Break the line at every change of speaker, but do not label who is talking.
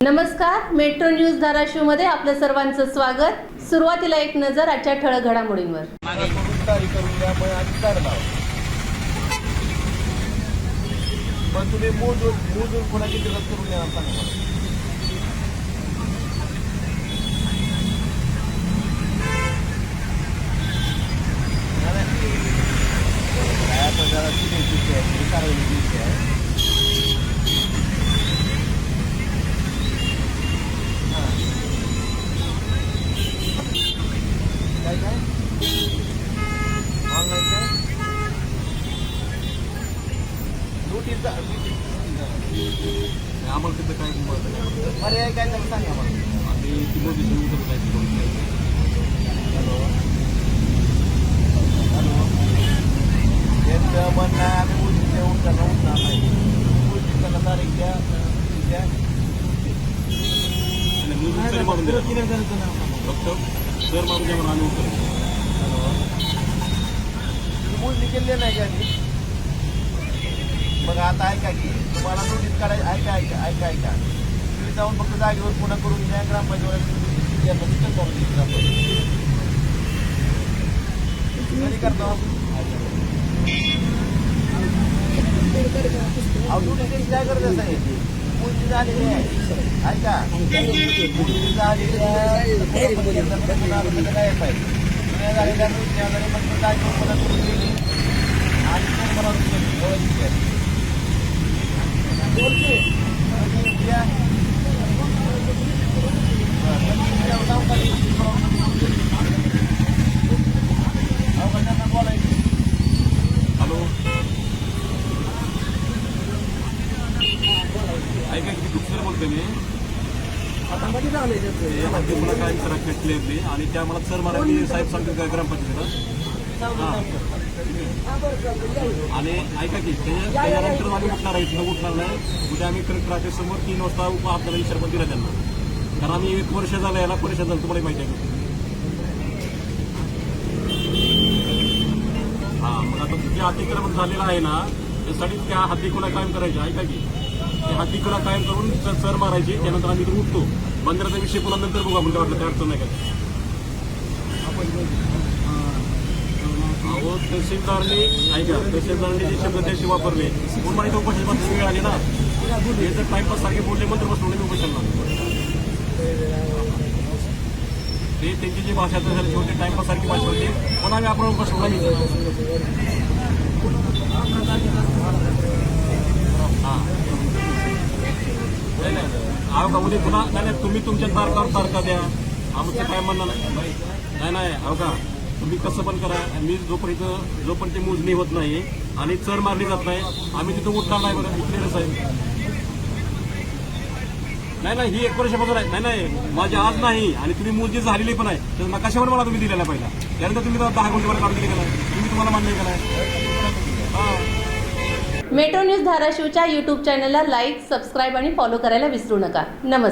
नमस्कार metro news धाराशिवमध्ये आपलं सर्वांचं स्वागत. सुरुवातीला एक नजर आजच्या ठळक घडामोडींवर.
पण तुम्ही मूळ मोजून कोणाची गरज करून द्या सांगा मला काय आता जरा सिनेची आहे कारवली आहे हां. काय काय ऑनलाईन काय नोटीस
आम्हाला तिथं काय नाही.
पर्याय काय तर सांगा मला
आणि ती मोदी सुरू
हॅलो हॅलो त्यांचं म्हणणं आहे आम्ही उद्या उठताना उठणार नाही तारीख द्या द्या
आणि मोदी सर मारून दिला. फक्त सर मारून द्या म्हणून आम्ही
हॅलो तुम्ही मोजणी नाही का मग आता ऐका की तुम्हाला नोटीस काढायची ऐका ऐका ऐका ऐका. तुम्ही जाऊन फक्त जागेवर पुन्हा करून घ्या ग्रामपंचायत करून द्या ग्रामपंचायत. करतो हो? अहो नोटीस काय गरजेचं आहे मोजणी झालेली आहे. ऐका. मोजणी झालेली आहे. काय पाहिजे झालेल्या जागेवर पुन्हा करून दिली आणि मग मला ओळखीची आहे बोलते उद्या बरं, जाऊ का? अहो, कशाला बोलायचं?
हॅलो ऐका बोलतोय मी. ते हद्दी पुन्हा काय करा क्लिअरली आणि त्या मला सर मराठी साहेब सांगतात काय ग्रामपंचायतीला हां. आणि ऐका की त्याच्यानंतर आम्ही उठणार आहे इथं उठणार नाही. उद्या आम्ही कलेक्टराच्या समोर. तीन वाजता उप आपल्याला विचार पण दिला त्यांना. कारण आम्ही एक वर्ष झालं याला वर्ष झालं तुम्हाला माहिती आहे. का? हा मग आता जे अतिक्रमण झालेलं आहे ना त्यासाठी त्या हद्दीकुला कायम करायचे? ऐका की. त्या कायम करून सर सर मारायची त्यानंतर आम्ही इथून उठतो. बंदराचा विषय पुन्हा नंतर बघू आपण काय वाटलं त्या अडचण नाही काय. अहो तहसीलदारने ऐका तहसीलदारने जे शब्द त्याशी वापरले म्हणून मला इथं उपोषण वेळ आली ना. हे जर टाईमपास सारखे बोलले मंत्र बसलो नाही उपोषणला ते त्यांची जी भाषा झाली होती टाईमपास सारखी भाषा होती. पण आम्ही आपण बसलो नाही. हा. अहो का उद्या पुन्हा नाही नाही तुम्ही तुमच्या तारकावर तारखा द्या. आमचं काय म्हणणं नाही. नाही नाही अहो का तुम्ही कसं पण करा. मी जोपर्यंत जोपर्यंत मोजणी होत नाही आणि चर मारली जात नाही आम्ही तिथं उठणार नाही बघा इथलेच आहे नाही नाही ही एक वर्षापासून आहे. नाही नाही माझी आज नाही आणि तुम्ही मोजणी झालेली पण आहे. तर नकाशावर मला तुम्ही दिलेला पहिला त्यानंतर तुम्ही दहा गुंठेवर काढून दिली गेला तुम्ही तुम्हाला मान्य आहे. नाही
मेट्रो न्यूज धाराशिवच्या यूट्यूब चॅनलला लाईक सबस्क्राईब आणि फॉलो करायला विसरू नका. नमस्कार.